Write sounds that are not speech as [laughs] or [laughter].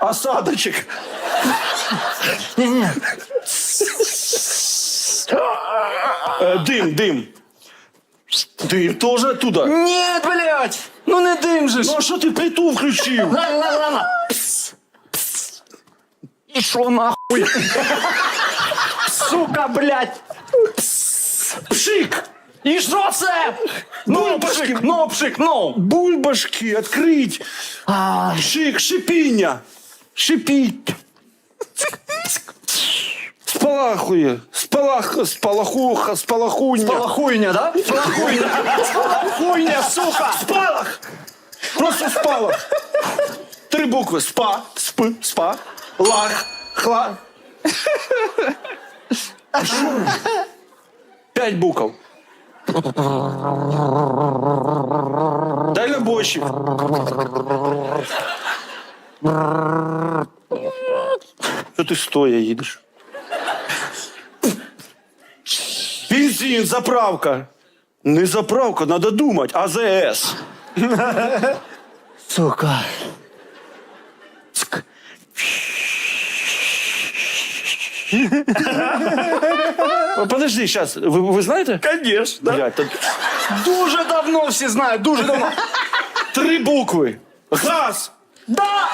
Осадочек. Ні-ні. Е, дим, дим. Дим теж оттуда. Ні, блядь! Ну не дим же ж! Ну а що ти плиту включив? На, на, на, на. Пс, пс. І що нахуй? [laughs] Сука, блядь! Пшик! І що це? Ну, пшик, ну, пшик, ну! Бульбашки відкрить. А, Шик, шипіння. Шипіть. Спалахує. Спалах, спалахуха, спалахуння. Палахуйня, да? Палахуйня! Палахуйня, сука! Спалах! Просто спалах. Три букви. Спа, сп, спа, лах, хла. А що? П'ять букв. Дальнобойщик. Що ти стоя їдеш? Бензин, заправка. Не заправка, надо думать. АЗС. Сука. Подожди, сейчас. Вы, вы знаете? Конечно. Блядь, тут Дуже давно всі знають, дуже давно. три букви. Газ. Да!